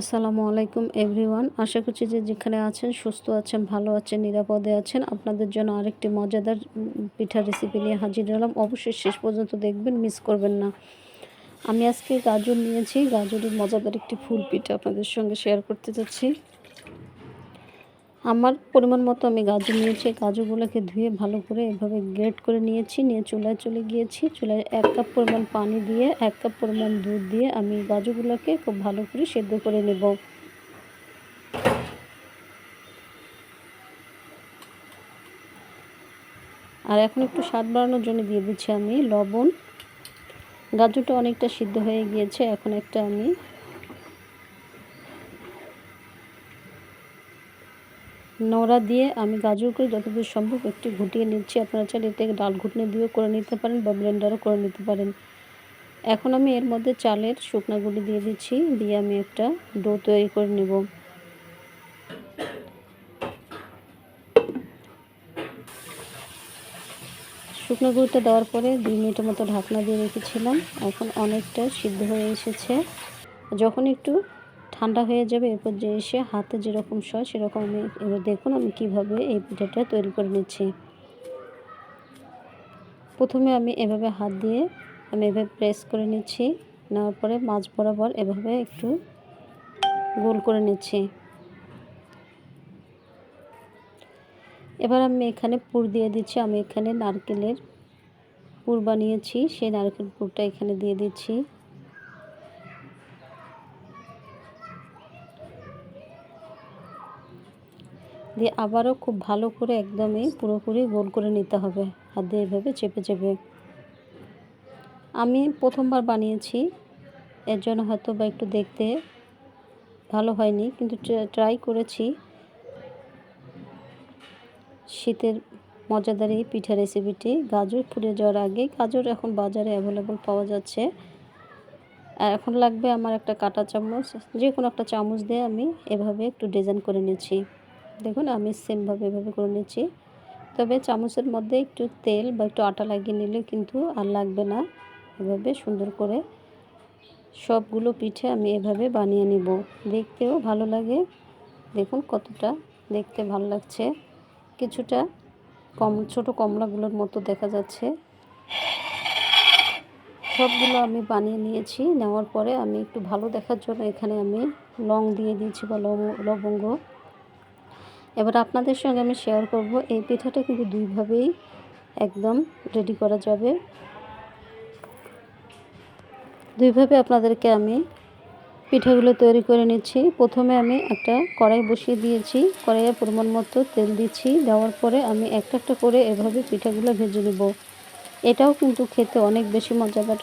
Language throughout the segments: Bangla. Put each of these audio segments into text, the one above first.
আসসালামু আলাইকুম, এভরিওয়ান। আশা করছি যে যেখানে আছেন, সুস্থ আছেন, ভালো আছেন, নিরাপদে আছেন। আপনাদের জন্য আরেকটি মজাদার পিঠা রেসিপি নিয়ে হাজির হলাম। অবশ্যই শেষ পর্যন্ত দেখবেন মিস করবেন না। আমি আজকে গাজর নিয়েছি। গাজরের মজাদার একটি ফুল পিঠা আপনাদের সঙ্গে শেয়ার করতে যাচ্ছি। আমার পরিমাণ মতো আমি গাজর নিয়েছি গাজরগুলোকে ধুয়ে ভালো করে এভাবে গ্রেট করে নিয়েছি, নিয়ে চুলায় চলে গিয়েছি। চুলায় এক কাপ পরিমাণ পানি দিয়ে, এক কাপ পরিমাণ দুধ দিয়ে আমি গাজরগুলোকে খুব ভালো করে সেদ্ধ করে নেব। আর এখন একটু স্বাদ বাড়ানোর জন্য দিয়ে দিচ্ছি আমি লবণ। গাজরটা অনেকটা সিদ্ধ হয়ে গিয়েছে, এখন একটা আমি নোড়া দিয়ে আমি গাজরকে যতদূর সম্ভব একটু ঘুটিয়ে নিচ্ছি। আপনারা চাইলে এটাকে ডাল ঘুটনি দিয়েও করে নিতে পারেন বা ব্লেন্ডারও করে নিতে পারেন। এখন আমি এর মধ্যে চালের শুকনা গুঁড়ি দিয়ে দিচ্ছি, দিয়ে আমি একটা ডো তৈরি করে নেব। শুকনো গুঁড়িটা দেওয়ার পরে দুই মিনিটের মতো ঢাকনা দিয়ে রেখেছিলাম। এখন অনেকটা সিদ্ধ হয়ে এসেছে। যখন একটু ঠান্ডা হয়ে যাবে, এরপর যে এসে হাতে যেরকম সয় সেরকম আমি এবার দেখুন আমি কীভাবে এই পিঠাটা তৈরি করে নিচ্ছি। প্রথমে আমি এভাবে হাত দিয়ে আমি এভাবে প্রেস করে নিচ্ছি, নেওয়ার পরে মাছ বরাবর এভাবে একটু গোল করে নিচ্ছি। এবার আমি এখানে পুর দিয়ে দিচ্ছি, আমি এখানে নারকেলের পুর বানিয়েছি, সেই নারকেল পুরটা এখানে দিয়ে দিচ্ছি। দিয়ে আবারও খুব ভালো করে একদমই পুরোপুরি গোল করে নিতে হবে। হাত দিয়ে এভাবে চেপে চেপে। আমি প্রথমবার বানিয়েছি, এর জন্য হয়তো বা একটু দেখতে ভালো হয়নি, কিন্তু ট্রাই করেছি। শীতের মজাদার পিঠা রেসিপিটি। গাজর ফুটে যাওয়ার আগে গাজর এখন বাজারে অ্যাভেলেবল পাওয়া যাচ্ছে। আর এখন লাগবে আমার একটা কাটা চামচ যে কোনো একটা চামচ দিয়ে আমি এভাবে একটু ডিজাইন করে নিচ্ছি। দেখুন, আমি সেমভাবে এভাবে করে নিচ্ছি। তবে চামচের মধ্যে একটু তেল বা একটু আটা লাগিয়ে নিলে কিন্তু আর লাগবে না। এভাবে সুন্দর করে সবগুলো পিঠে আমি এভাবে বানিয়ে নিব। দেখতেও ভালো লাগে। দেখুন কতটা দেখতে ভালো লাগছে। কিছুটা কম, ছোট কমলাগুলোর মতো দেখা যাচ্ছে। সবগুলো আমি বানিয়ে নিয়েছি। নেওয়ার পরে আমি একটু ভালো দেখার জন্য এখানে আমি লং দিয়ে দিয়েছি বা লবঙ্গ। এবার আপনাদের সঙ্গে আমি শেয়ার করব। এই পিঠাটা কিন্তু দুইভাবেই একদম রেডি করা যাবে। দুইভাবে আপনাদেরকে আমি পিঠাগুলো তৈরি করে নিচ্ছি। প্রথমে আমি একটা কড়াই বসিয়ে দিয়েছি। কড়াইয়ে পরিমাণ মতো তেল দিচ্ছি। দেওয়ার পরে আমি একটা একটা করে এভাবে পিঠাগুলো ভেজে নেব। এটাও কিন্তু খেতে অনেক বেশি মজাদার।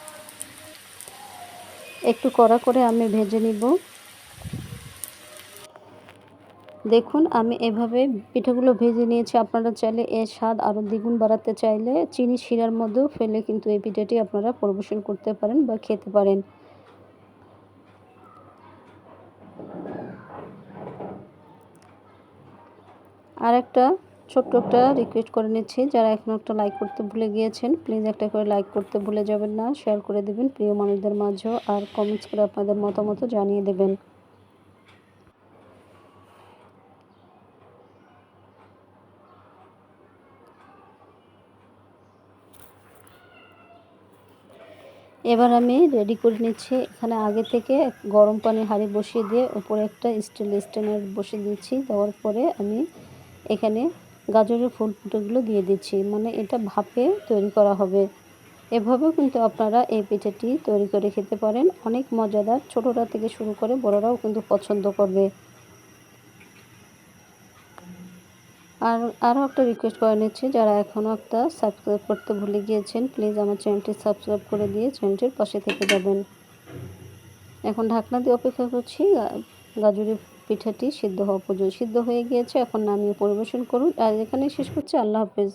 একটু কড়া করে আমি ভেজে নিব। দেখুন, আমি এভাবে পিঠাগুলো ভেজে নিয়েছি। আপনারা চাইলে এর স্বাদ আরও দ্বিগুণ বাড়াতে চাইলে চিনি শিরার মধ্যেও ফেলে কিন্তু এই পিঠাটি আপনারা পরিবেশন করতে পারেন বা খেতে পারেন। আর একটা ছোট্ট একটা রিকোয়েস্ট করে নিচ্ছি। যারা এখনও একটা লাইক করতে ভুলে গিয়েছেন প্লিজ একটা করে লাইক করতে ভুলে যাবেন না। শেয়ার করে দেবেন প্রিয় মানুষদের মাঝেও আর কমেন্টস করে আপনাদের মতামত জানিয়ে দেবেন। এবার আমি রেডি করে নিচ্ছি। এখানে আগে থেকে গরম পানি হাঁড়ি বসিয়ে দিয়ে উপরে একটা স্টিল স্ট্যান্ডার বসিয়ে দিচ্ছি দেওয়ার পরে আমি এখানে গাজরের ফুল ফুটোগুলো দিয়ে দিচ্ছি। মানে এটা ভাপে তৈরি করা হবে। এভাবেও কিন্তু আপনারা এই পিঠাটি তৈরি করে খেতে পারেন। অনেক মজাদার। ছোটোটা থেকে শুরু করে বড়রাও কিন্তু পছন্দ করবে। আর আরও একটা রিকোয়েস্ট করে নিচ্ছি, যারা এখনও একটা সাবস্ক্রাইব করতে ভুলে গিয়েছেন প্লিজ আমার চ্যানেলটি সাবস্ক্রাইব করে দিয়ে চ্যানেলটির পাশে থেকে যাবেন। এখন ঢাকনা দিয়ে অপেক্ষা করছি গাজরের পিঠাটি সিদ্ধ হওয়া পর্যন্ত সিদ্ধ হয়ে গিয়েছে, এখন নামিয়ে পরিবেশন করুন, আর এখানে শেষ করছি, আল্লাহ হাফেজ।